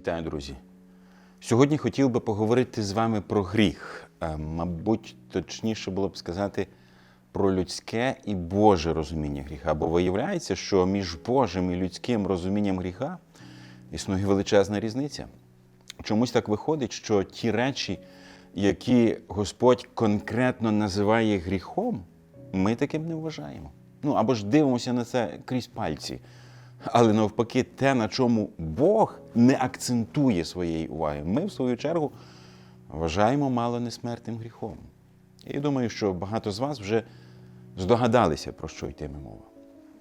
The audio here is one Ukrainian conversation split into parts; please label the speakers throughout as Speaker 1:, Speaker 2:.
Speaker 1: Вітаю, друзі! Сьогодні хотів би поговорити з вами про гріх. Мабуть, точніше було б сказати про людське і Боже розуміння гріха. Бо виявляється, що між Божим і людським розумінням гріха існує величезна різниця. Чомусь так виходить, що ті речі, які Господь конкретно називає гріхом, ми таким не вважаємо. Ну або ж дивимося на це крізь пальці. Але навпаки, те, на чому Бог не акцентує своєї уваги, ми, в свою чергу, вважаємо мало несмертним гріхом. І думаю, що багато з вас вже здогадалися, про що йтиме мова.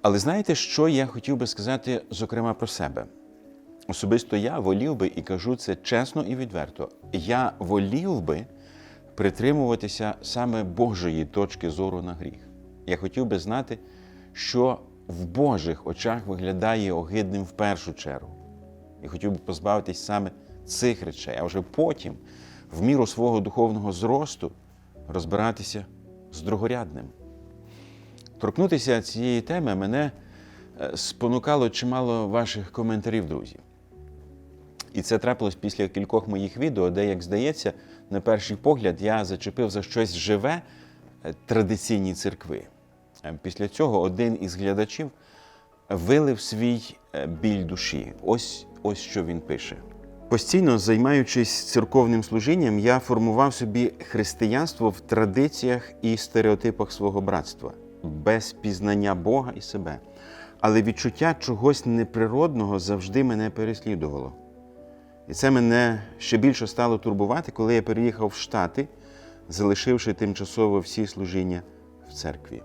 Speaker 1: Але знаєте, що я хотів би сказати, зокрема, про себе? Особисто я волів би і кажу це чесно і відверто. Я волів би притримуватися саме Божої точки зору на гріх. Я хотів би знати, що в Божих очах виглядає огидним в першу чергу. І хотів би позбавитись саме цих речей, а вже потім, в міру свого духовного зросту, розбиратися з другорядним. Торкнутися цієї теми мене е, спонукало чимало ваших коментарів, друзі. І це трапилось після кількох моїх відео, де, як здається, на перший погляд я зачепив за щось живе е, традиційні церкви. Е, Після цього один із глядачів вилив свій е, біль душі. Ось, ось що він пише. Постійно займаючись церковним служінням, я формував собі християнство в традиціях і стереотипах свого братства, без пізнання Бога і себе. Але відчуття чогось неприродного завжди мене переслідувало. І це мене ще більше стало турбувати, коли я переїхав в Штати, залишивши тимчасово всі служіння в церкві.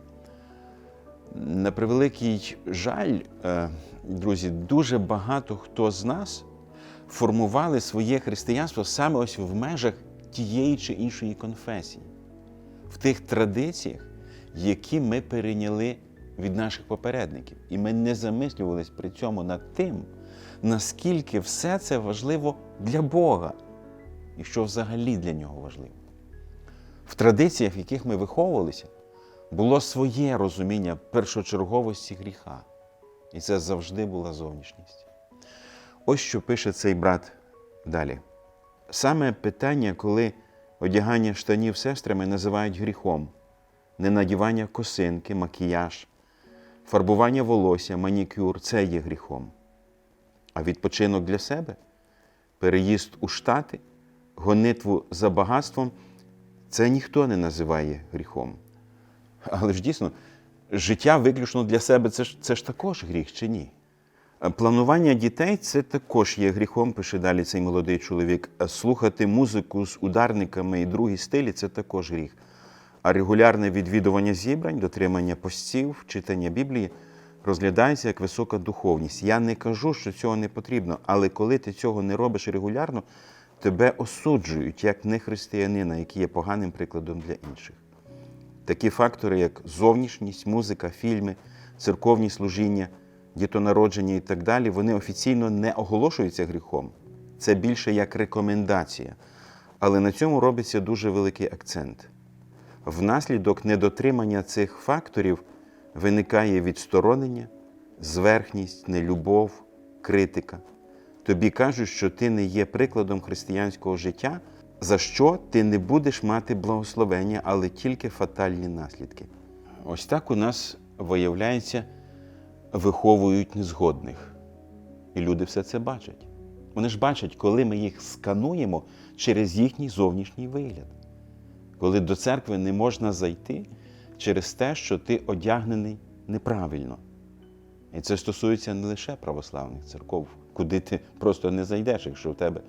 Speaker 1: На превеликий жаль, е, друзі, дуже багато хто з нас формували своє християнство саме ось в межах тієї чи іншої конфесії, в тих традиціях, які ми перейняли від наших попередників. І ми не замислювались при цьому над тим, наскільки все це важливо для Бога, і що взагалі для нього важливо. В традиціях, в яких ми виховувалися, було своє розуміння першочерговості гріха. І це завжди була зовнішність. Ось що пише цей брат далі. Саме питання, коли одягання штанів сестрами називають гріхом, ненадівання косинки, макіяж, фарбування волосся, манікюр це є гріхом. А відпочинок для себе, переїзд у Штати, гонитву за багатством це ніхто не називає гріхом. Але ж дійсно, життя виключно для себе це ж, це ж також гріх чи ні? Планування дітей це також є гріхом, пише далі цей молодий чоловік. Слухати музику з ударниками і другі стилі це також гріх. А регулярне відвідування зібрань, дотримання постів, читання Біблії розглядається як висока духовність. Я не кажу, що цього не потрібно, але коли ти цього не робиш регулярно, тебе осуджують як нехристиянина, який є поганим прикладом для інших. Такі фактори, як зовнішність, музика, фільми, церковні служіння, дітонародження і так далі, вони офіційно не оголошуються гріхом. Це більше як рекомендація. Але на цьому робиться дуже великий акцент. Внаслідок недотримання цих факторів виникає відсторонення, зверхність, нелюбов, критика. Тобі кажуть, що ти не є прикладом християнського життя, за що ти не будеш мати благословення, але тільки фатальні наслідки. Ось так у нас, виявляється, виховують незгодних. І люди все це бачать. Вони ж бачать, коли ми їх скануємо через їхній зовнішній вигляд. Коли до церкви не можна зайти через те, що ти одягнений неправильно. І це стосується не лише православних церков, куди ти просто не зайдеш, якщо в тебе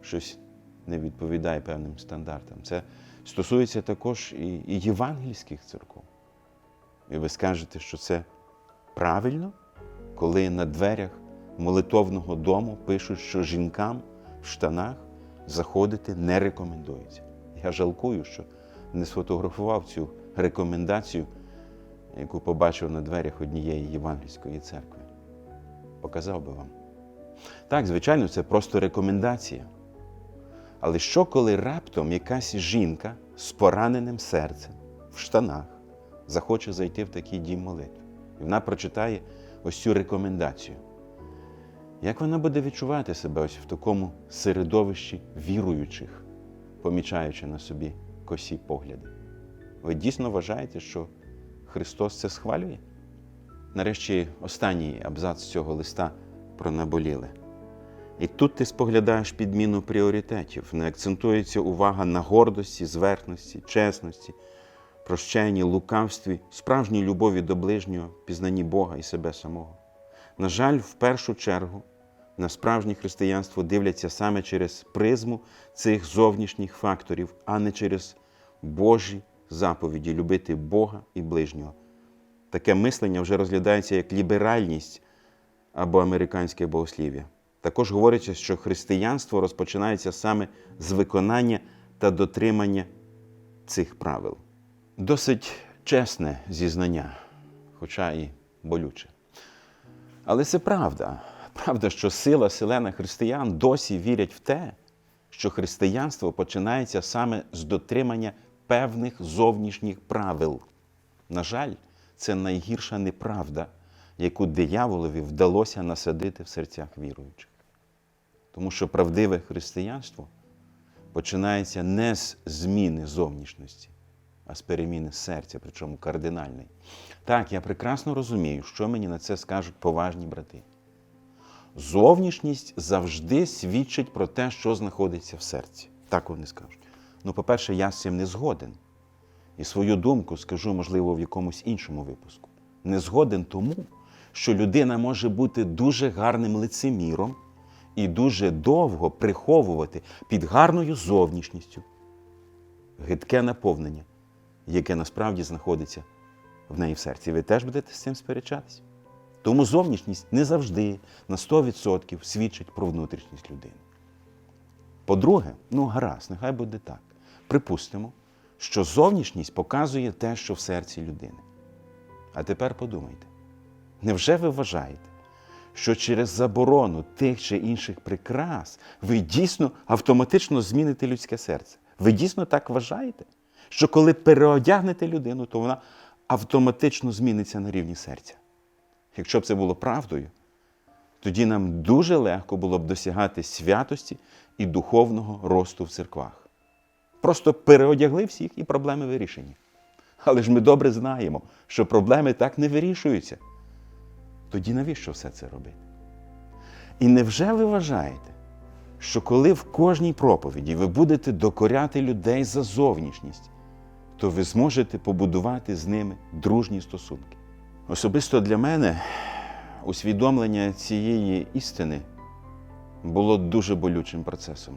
Speaker 1: щось не відповідає певним стандартам. Це стосується також і, і євангельських церков. І ви скажете, що це правильно, коли на дверях молитовного дому пишуть, що жінкам в штанах заходити не рекомендується. Я жалкую, що не сфотографував цю рекомендацію, яку побачив на дверях однієї євангельської церкви. Показав би вам. Так, звичайно, це просто рекомендація. Але що, коли раптом якась жінка з пораненим серцем в штанах захоче зайти в такий дім молитви? І вона прочитає ось цю рекомендацію. Як вона буде відчувати себе ось в такому середовищі віруючих, помічаючи на собі косі погляди? Ви дійсно вважаєте, що Христос це схвалює? Нарешті останній абзац цього листа про наболіле. І тут ти споглядаєш підміну пріоритетів, не акцентується увага на гордості, зверхності, чесності, прощенні, лукавстві, справжній любові до ближнього, пізнанні Бога і себе самого. На жаль, в першу чергу на справжнє християнство дивляться саме через призму цих зовнішніх факторів, а не через Божі заповіді любити Бога і ближнього. Таке мислення вже розглядається як ліберальність або американське богослів'я. Також говориться, що християнство розпочинається саме з виконання та дотримання цих правил. Досить чесне зізнання, хоча і болюче. Але це правда. Правда, що сила селена християн досі вірять в те, що християнство починається саме з дотримання певних зовнішніх правил. На жаль, це найгірша неправда, яку дияволові вдалося насадити в серцях віруючих. Тому що правдиве християнство починається не з зміни зовнішності, а з переміни серця, причому кардинальної. Так, я прекрасно розумію, що мені на це скажуть поважні брати. Зовнішність завжди свідчить про те, що знаходиться в серці. Так вони скажуть. Ну, по-перше, я з цим не згоден. І свою думку скажу, можливо, в якомусь іншому випуску. Не згоден тому, що людина може бути дуже гарним лицеміром і дуже довго приховувати під гарною зовнішністю гидке наповнення, яке насправді знаходиться в неї в серці. Ви теж будете з цим сперечатися? Тому зовнішність не завжди на 100% свідчить про внутрішність людини. По-друге, ну гаразд, нехай буде так. Припустимо, що зовнішність показує те, що в серці людини. А тепер подумайте, невже ви вважаєте, що через заборону тих чи інших прикрас ви дійсно автоматично зміните людське серце? Ви дійсно так вважаєте? Що коли переодягнете людину, то вона автоматично зміниться на рівні серця? Якщо б це було правдою, тоді нам дуже легко було б досягати святості і духовного росту в церквах. Просто переодягли всіх і проблеми вирішені. Але ж ми добре знаємо, що проблеми так не вирішуються. Тоді навіщо все це робити? І невже ви вважаєте, що коли в кожній проповіді ви будете докоряти людей за зовнішність, то ви зможете побудувати з ними дружні стосунки? Особисто для мене усвідомлення цієї істини було дуже болючим процесом.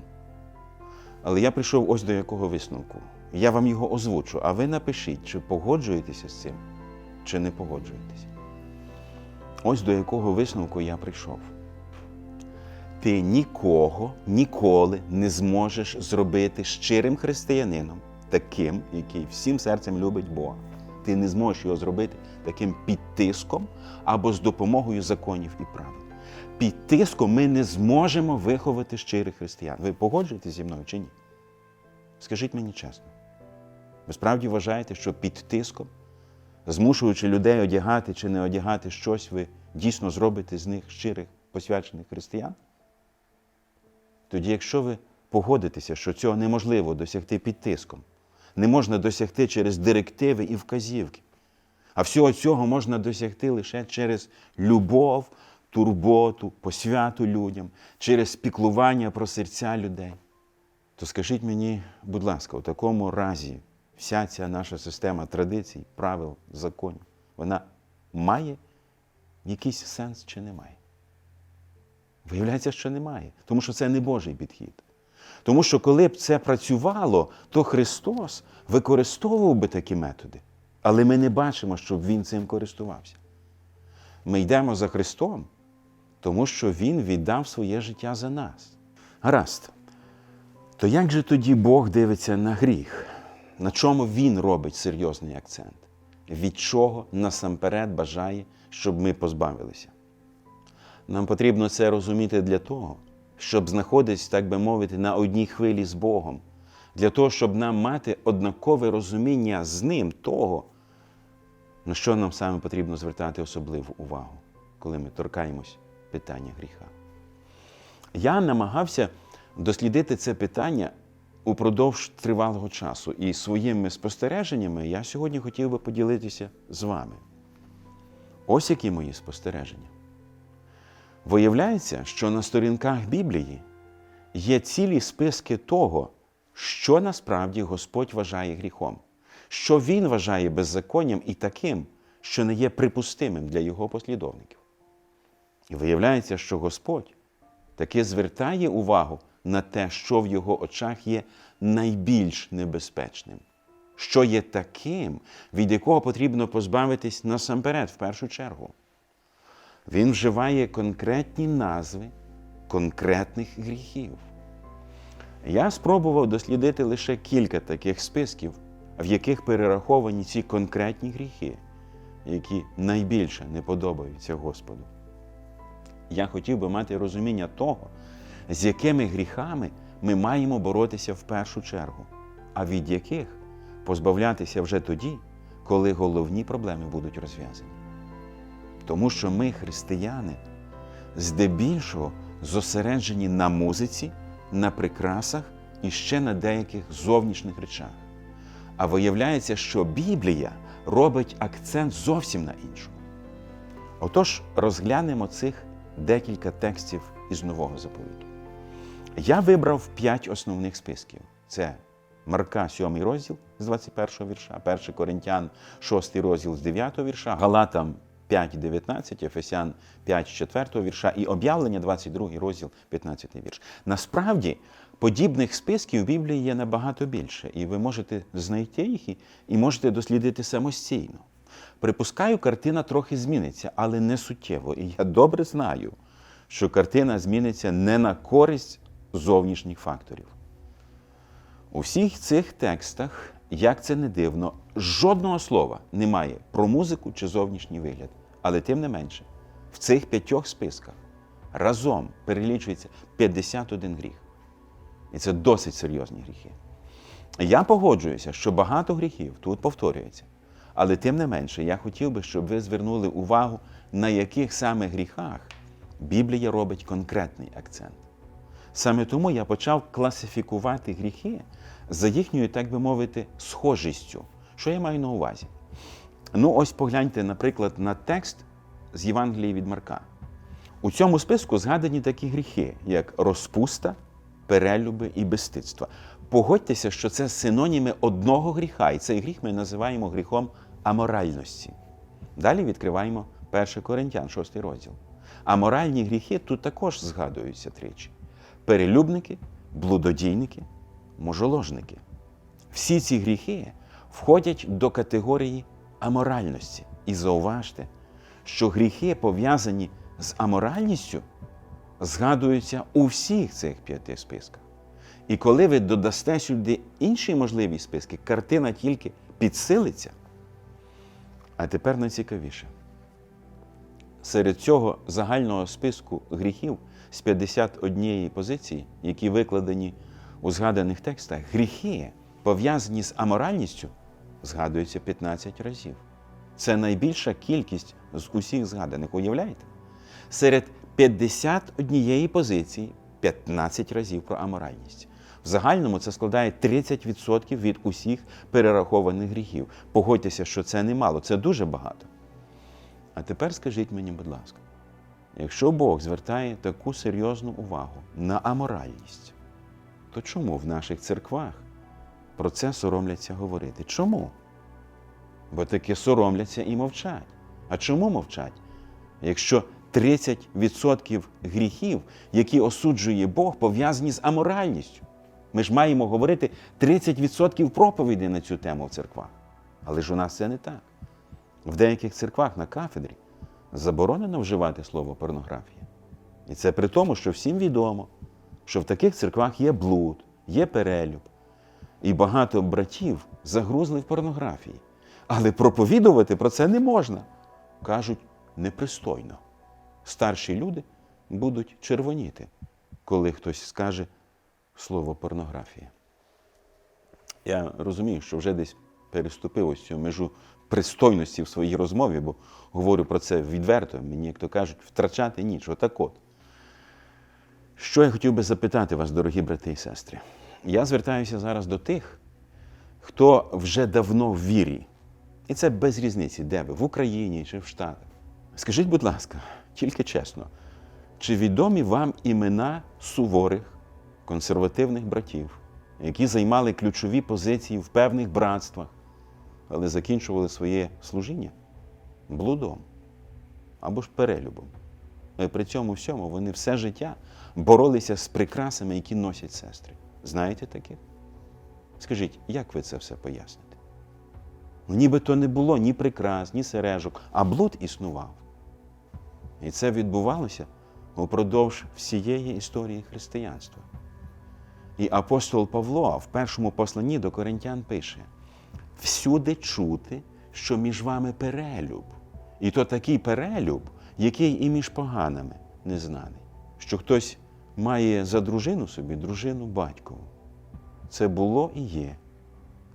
Speaker 1: Але я прийшов ось до якого висновку. Я вам його озвучу, а ви напишіть, чи погоджуєтеся з цим, чи не погоджуєтеся. Ось до якого висновку я прийшов. Ти нікого ніколи не зможеш зробити щирим християнином, таким, який всім серцем любить Бога. Ти не зможеш його зробити таким під тиском або з допомогою законів і правил. Під тиском ми не зможемо виховати щирих християн. Ви погоджуєтесь зі мною чи ні? Скажіть мені чесно. Ви справді вважаєте, що під тиском, змушуючи людей одягати чи не одягати щось, ви дійсно зробите з них щирих посвячених християн? Тоді, якщо ви погодитеся, що цього неможливо досягти під тиском, не можна досягти через директиви і вказівки, а всього цього можна досягти лише через любов, турботу, посвяту людям, через піклування про серця людей, то скажіть мені, будь ласка, у такому разі вся ця наша система традицій, правил, законів, вона має якийсь сенс чи не має? Виявляється, що немає, тому що це не Божий підхід. Тому що коли б це працювало, то Христос використовував би такі методи. Але ми не бачимо, щоб Він цим користувався. Ми йдемо за Христом, тому що Він віддав своє життя за нас. Гаразд. То як же тоді Бог дивиться на гріх? На чому Він робить серйозний акцент? Від чого насамперед бажає, щоб ми позбавилися? Нам потрібно це розуміти для того, щоб знаходитись, так би мовити, на одній хвилі з Богом, для того, щоб нам мати однакове розуміння з Ним того, на що нам саме потрібно звертати особливу увагу, коли ми торкаємось питання гріха. Я намагався дослідити це питання упродовж тривалого часу. І своїми спостереженнями я сьогодні хотів би поділитися з вами. Ось які мої спостереження. Виявляється, що на сторінках Біблії є цілі списки того, що насправді Господь вважає гріхом, що Він вважає беззаконням і таким, що не є припустимим для його послідовників. І виявляється, що Господь таки звертає увагу на те, що в його очах є найбільш небезпечним, що є таким, від якого потрібно позбавитись насамперед, в першу чергу. Він вживає конкретні назви конкретних гріхів. Я спробував дослідити лише кілька таких списків, в яких перераховані ці конкретні гріхи, які найбільше не подобаються Господу. Я хотів би мати розуміння того, з якими гріхами ми маємо боротися в першу чергу, а від яких позбавлятися вже тоді, коли головні проблеми будуть розв'язані. Тому що ми, християни, здебільшого зосереджені на музиці, на прикрасах і ще на деяких зовнішніх речах. А виявляється, що Біблія робить акцент зовсім на іншому. Отож, розглянемо цих декілька текстів із Нового заповіту. Я вибрав п'ять основних списків: це Марка, 7 розділ з 21 вірша, 1 Коринтян, 6 розділ з 9 вірша, Галатам 5.19, Ефесян 5 з 4 вірша і об'явлення 22 розділ, 15 вірш. Насправді, подібних списків в Біблії є набагато більше, і ви можете знайти їх і можете дослідити самостійно. Припускаю, картина трохи зміниться, але не суттєво. І я добре знаю, що картина зміниться не на користь зовнішніх факторів. У всіх цих текстах, як це не дивно, жодного слова немає про музику чи зовнішній вигляд. Але тим не менше, в цих п'ятьох списках разом перелічується 51 гріх. І це досить серйозні гріхи. Я погоджуюся, що багато гріхів тут повторюється. Але тим не менше, я хотів би, щоб ви звернули увагу, на яких саме гріхах Біблія робить конкретний акцент. Саме тому я почав класифікувати гріхи за їхньою, так би мовити, схожістю. Що я маю на увазі? Ну, ось погляньте, наприклад, на текст з Євангелії від Марка. У цьому списку згадані такі гріхи, як розпуста, перелюби і безстидство. Погодьтеся, що це синоніми одного гріха, і цей гріх ми називаємо гріхом аморальності. Далі відкриваємо 1 Коринтян, 6 розділ. Аморальні гріхи тут також згадуються тричі: перелюбники, блудодійники, мужоложники. Всі ці гріхи входять до категорії аморальності. І зауважте, що гріхи, пов'язані з аморальністю, згадуються у всіх цих п'яти списках. І коли ви додасте сюди інші можливі списки, картина тільки підсилиться. А тепер найцікавіше. Серед цього загального списку гріхів з 51 позиції, які викладені у згаданих текстах, гріхи, пов'язані з аморальністю, згадуються 15 разів. Це найбільша кількість з усіх згаданих. Уявляєте? Серед 51 позиції 15 разів про аморальність. В загальному це складає 30% від усіх перерахованих гріхів. Погодьтеся, що це немало, це дуже багато. А тепер скажіть мені, будь ласка, якщо Бог звертає таку серйозну увагу на аморальність, то чому в наших церквах про це соромляться говорити? Чому? Бо таки соромляться і мовчать. А чому мовчать? Якщо 30% гріхів, які осуджує Бог, пов'язані з аморальністю. Ми ж маємо говорити 30% проповідей на цю тему в церквах. Але ж у нас це не так. В деяких церквах на кафедрі заборонено вживати слово порнографія. І це при тому, що всім відомо, що в таких церквах є блуд, є перелюб. І багато братів загрузли в порнографії. Але проповідувати про це не можна. Кажуть, непристойно. Старші люди будуть червоніти, коли хтось скаже слово порнографія. Я розумію, що вже десь переступив ось цю межу пристойності в своїй розмові, бо говорю про це відверто, мені, як то кажуть, втрачати нічого. Так от. Що я хотів би запитати вас, дорогі брати і сестри? Я звертаюся зараз до тих, хто вже давно в вірі. І це без різниці, де ви, в Україні чи в Штатах. Скажіть, будь ласка, тільки чесно, чи відомі вам імена суворих консервативних братів, які займали ключові позиції в певних братствах, але закінчували своє служіння блудом або ж перелюбом? І при цьому всьому вони все життя боролися з прикрасами, які носять сестри. Знаєте таких? Скажіть, як ви це все поясните? Ну, нібито не було ні прикрас, ні сережок, а блуд існував. І це відбувалося упродовж всієї історії християнства. І апостол Павло в першому посланні до Коринтян пише: всюди чути, що між вами перелюб. І то такий перелюб, який і між поганими незнаний, що хтось має за дружину собі дружину батькову. Це було і є.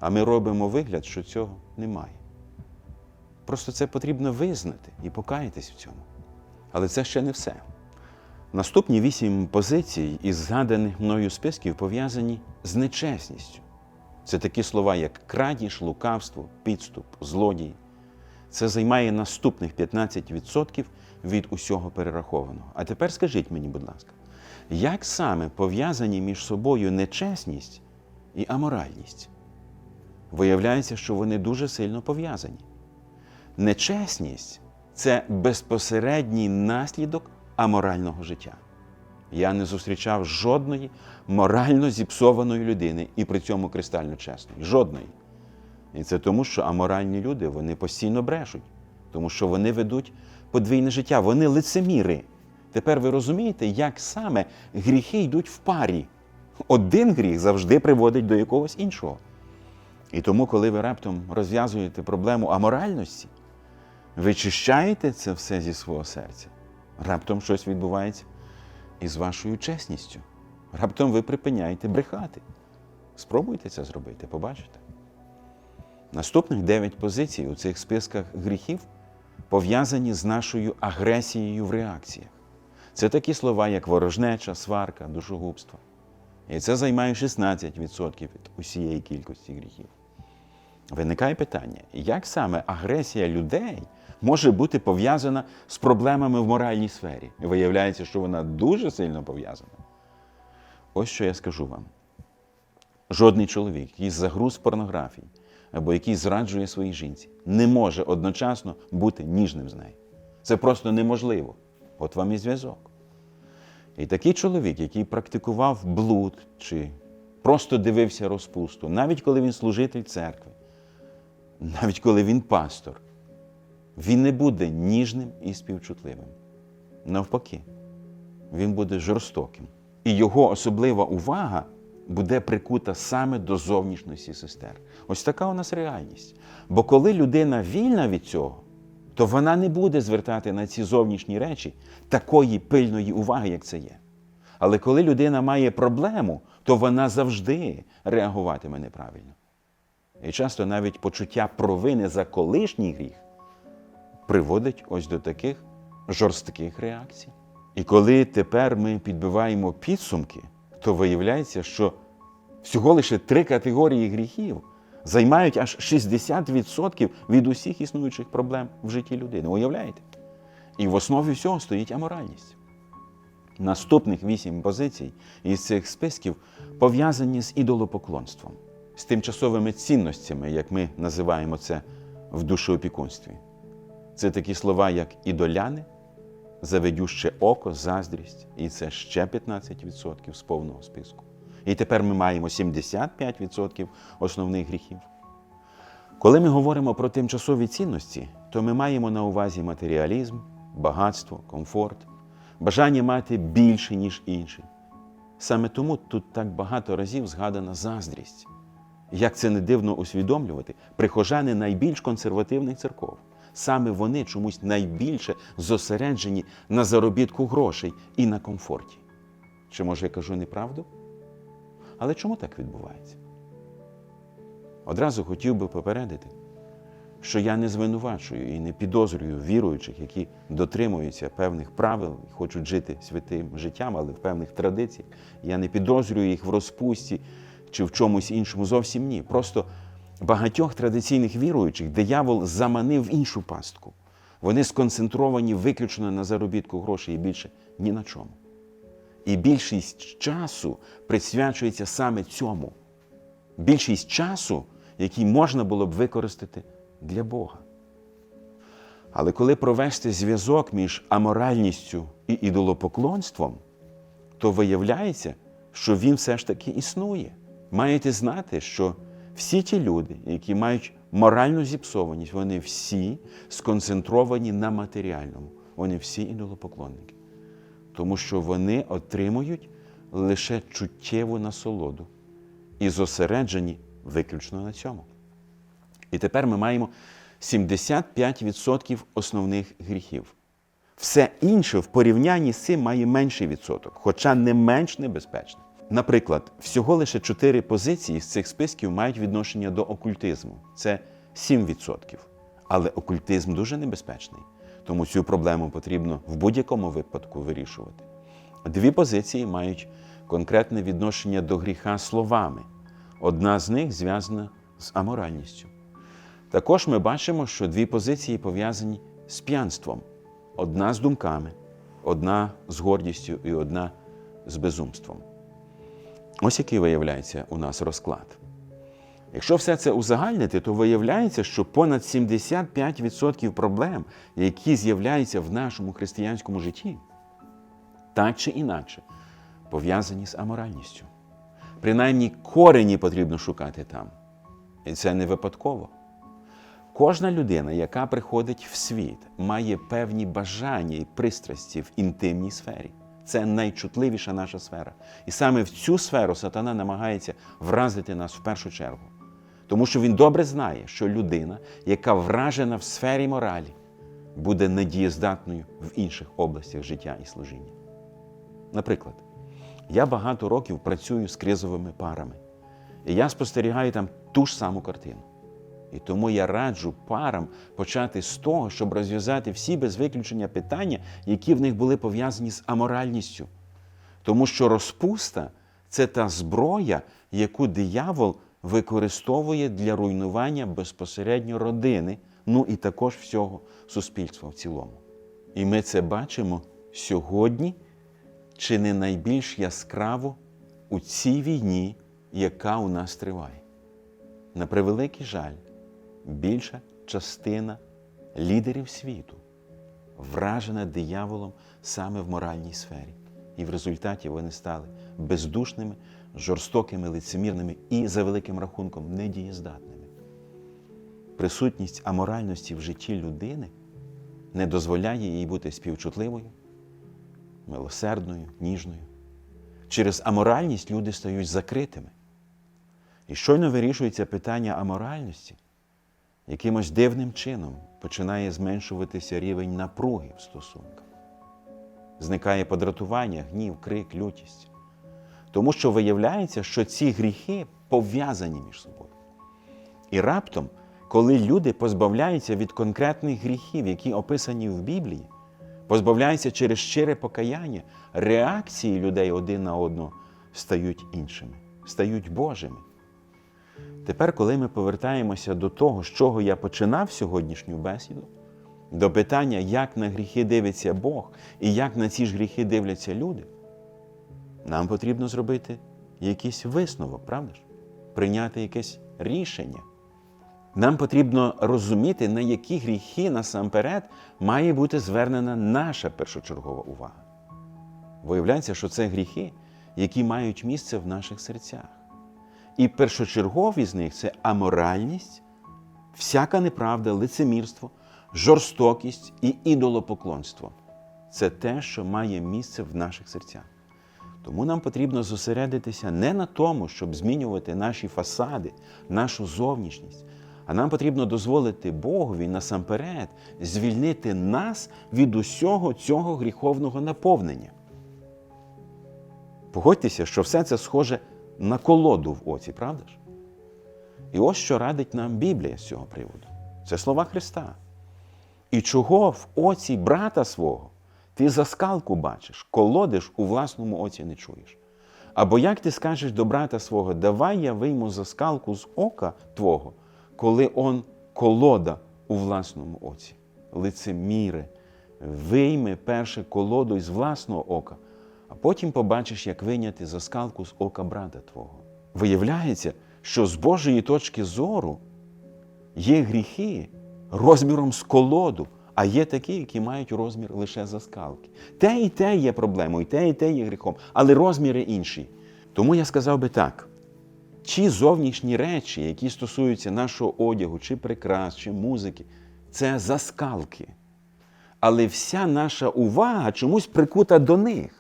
Speaker 1: А ми робимо вигляд, що цього немає. Просто це потрібно визнати і покаятись в цьому. Але це ще не все. Наступні вісім позицій із згаданих мною списків пов'язані з нечесністю. Це такі слова, як крадіж, лукавство, підступ, злодій. Це займає наступних 15% від усього перерахованого. А тепер скажіть мені, будь ласка, як саме пов'язані між собою нечесність і аморальність? Виявляється, що вони дуже сильно пов'язані. Нечесність це безпосередній наслідок аморального життя. Я не зустрічав жодної морально зіпсованої людини і при цьому кристально чесної. Жодної. І це тому, що аморальні люди вони постійно брешуть, тому що вони ведуть подвійне життя, вони лицеміри. Тепер ви розумієте, як саме гріхи йдуть в парі. Один гріх завжди приводить до якогось іншого. І тому, коли ви раптом розв'язуєте проблему аморальності, ви чищаєте це все зі свого серця. Раптом щось відбувається із вашою чесністю. Раптом ви припиняєте брехати. Спробуйте це зробити, побачите. Наступних дев'ять позицій у цих списках гріхів пов'язані з нашою агресією в реакціях. Це такі слова, як ворожнеча, сварка, душогубство. І це займає 16% від усієї кількості гріхів. Виникає питання, як саме агресія людей може бути пов'язана з проблемами в моральній сфері? І виявляється, що вона дуже сильно пов'язана. Ось що я скажу вам. Жодний чоловік, який загруз порнографії або який зраджує своїй жінці, не може одночасно бути ніжним з нею. Це просто неможливо. От вам і зв'язок. І такий чоловік, який практикував блуд чи просто дивився розпусту, навіть коли він служитель церкви, навіть коли він пастор, він не буде ніжним і співчутливим. Навпаки, він буде жорстоким. І його особлива увага буде прикута саме до зовнішності сестер. Ось така у нас реальність. Бо коли людина вільна від цього, то вона не буде звертати на ці зовнішні речі такої пильної уваги, як це є. Але коли людина має проблему, то вона завжди реагуватиме неправильно. І часто навіть почуття провини за колишній гріх приводить ось до таких жорстких реакцій. І коли тепер ми підбиваємо підсумки, то виявляється, що всього лише три категорії гріхів займають аж 60% від усіх існуючих проблем в житті людини. Уявляєте? І в основі всього стоїть аморальність. Наступних вісім позицій із цих списків пов'язані з ідолопоклонством, з тимчасовими цінностями, як ми називаємо це в душоопікунстві. Це такі слова, як ідоляни, заведюще око, заздрість, і це ще 15% з повного списку. І тепер ми маємо 75% основних гріхів. Коли ми говоримо про тимчасові цінності, то ми маємо на увазі матеріалізм, багатство, комфорт, бажання мати більше, ніж інші. Саме тому тут так багато разів згадана заздрість. Як це не дивно усвідомлювати, прихожани найбільш консервативних церков. Саме вони чомусь найбільше зосереджені на заробітку грошей і на комфорті. Чи може я кажу неправду? Але чому так відбувається? Одразу хотів би попередити, що я не звинувачую і не підозрюю віруючих, які дотримуються певних правил і хочуть жити святим життям, але в певних традиціях. Я не підозрюю їх в розпусті чи в чомусь іншому. Зовсім ні. Просто багатьох традиційних віруючих диявол заманив в іншу пастку. Вони сконцентровані виключно на заробітку грошей і більше ні на чому. І більшість часу присвячується саме цьому. Більшість часу, який можна було б використати для Бога. Але коли провести зв'язок між аморальністю і ідолопоклонством, то виявляється, що він все ж таки існує. Маєте знати, що всі ті люди, які мають моральну зіпсованість, вони всі сконцентровані на матеріальному. Вони всі ідолопоклонники. Тому що вони отримують лише чуттєву насолоду і зосереджені виключно на цьому. І тепер ми маємо 75% основних гріхів. Все інше в порівнянні з цим має менший відсоток, хоча не менш небезпечне. Наприклад, всього лише 4 позиції з цих списків мають відношення до окультизму. Це 7%. Але окультизм дуже небезпечний, тому цю проблему потрібно в будь-якому випадку вирішувати. Дві позиції мають конкретне відношення до гріха словами. Одна з них зв'язана з аморальністю. Також ми бачимо, що дві позиції пов'язані з п'янством: одна з думками, одна з гордістю і одна з безумством. Ось який виявляється у нас розклад. Якщо все це узагальнити, то виявляється, що понад 75% проблем, які з'являються в нашому християнському житті, так чи інакше, пов'язані з аморальністю. Принаймні корені потрібно шукати там. І це не випадково. Кожна людина, яка приходить в світ, має певні бажання і пристрасті в інтимній сфері. Це найчутливіша наша сфера. І саме в цю сферу сатана намагається вразити нас в першу чергу. Тому що він добре знає, що людина, яка вражена в сфері моралі, буде недієздатною в інших областях життя і служіння. Наприклад, я багато років працюю з кризовими парами, і я спостерігаю там ту ж саму картину. І тому я раджу парам почати з того, щоб розв'язати всі без виключення питання, які в них були пов'язані з аморальністю. Тому що розпуста це та зброя, яку диявол використовує для руйнування безпосередньо родини, ну і також всього суспільства в цілому. І ми це бачимо сьогодні, чи не найбільш яскраво у цій війні, яка у нас триває. На превеликий жаль, більша частина лідерів світу вражена дияволом саме в моральній сфері. І в результаті вони стали бездушними, жорстокими, лицемірними і, за великим рахунком, недієздатними. Присутність аморальності в житті людини не дозволяє їй бути співчутливою, милосердною, ніжною. Через аморальність люди стають закритими. І щойно вирішується питання аморальності, якимось дивним чином починає зменшуватися рівень напруги в стосунках. Зникає подратування, гнів, крик, лютість. Тому що виявляється, що ці гріхи пов'язані між собою. І раптом, коли люди позбавляються від конкретних гріхів, які описані в Біблії, позбавляються через щире покаяння, реакції людей один на одного стають іншими, стають Божими. Тепер, коли ми повертаємося до того, з чого я починав сьогоднішню бесіду, до питання, як на гріхи дивиться Бог і як на ці ж гріхи дивляться люди, нам потрібно зробити якийсь висновок, правда ж? Прийняти якесь рішення. Нам потрібно розуміти, на які гріхи насамперед має бути звернена наша першочергова увага. Виявляється, що це гріхи, які мають місце в наших серцях. І першочергові з них це аморальність, всяка неправда, лицемірство, жорстокість і ідолопоклонство. Це те, що має місце в наших серцях. Тому нам потрібно зосередитися не на тому, щоб змінювати наші фасади, нашу зовнішність, а нам потрібно дозволити Богові насамперед звільнити нас від усього цього гріховного наповнення. Погодьтеся, що все це схоже на колоду в оці, правда ж? І ось що радить нам Біблія з цього приводу. Це слова Христа. І чого в оці брата свого ти заскалку бачиш, колодиш у власному оці не чуєш. Або як ти скажеш до брата свого, давай я вийму заскалку з ока твого, коли он колода у власному оці. Лицеміре, вийми перше колоду із власного ока, а потім побачиш, як вийняти заскалку з ока брата твого. Виявляється, що з Божої точки зору є гріхи розміром з колоду, а є такі, які мають розмір лише заскалки. Те і те є проблемою, те і те є гріхом, але розміри інші. Тому я сказав би так: ті зовнішні речі, які стосуються нашого одягу, чи прикрас, чи музики, це заскалки. Але вся наша увага чомусь прикута до них.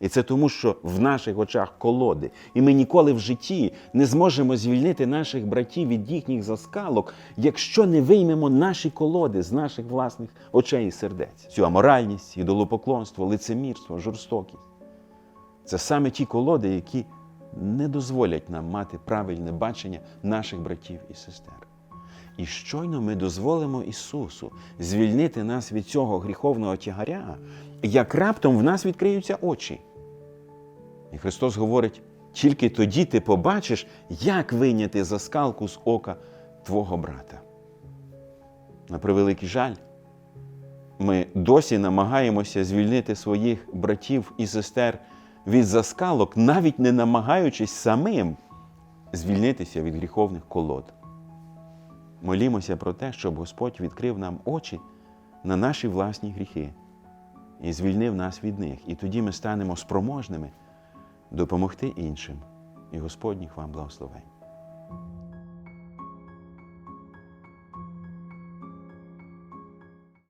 Speaker 1: І це тому, що в наших очах колоди. І ми ніколи в житті не зможемо звільнити наших братів від їхніх заскалок, якщо не виймемо наші колоди з наших власних очей і сердець. Цю аморальність, ідолопоклонство, лицемірство, жорстокість. Це саме ті колоди, які не дозволять нам мати правильне бачення наших братів і сестер. І щойно ми дозволимо Ісусу звільнити нас від цього гріховного тягаря, як раптом в нас відкриються очі. І Христос говорить: тільки тоді ти побачиш, як вийняти заскалку з ока твого брата. На превеликий жаль, ми досі намагаємося звільнити своїх братів і сестер від заскалок, навіть не намагаючись самим звільнитися від гріховних колод. Молімося про те, щоб Господь відкрив нам очі на наші власні гріхи і звільнив нас від них. І тоді ми станемо спроможними допомогти іншим. І Господніх вам благословень.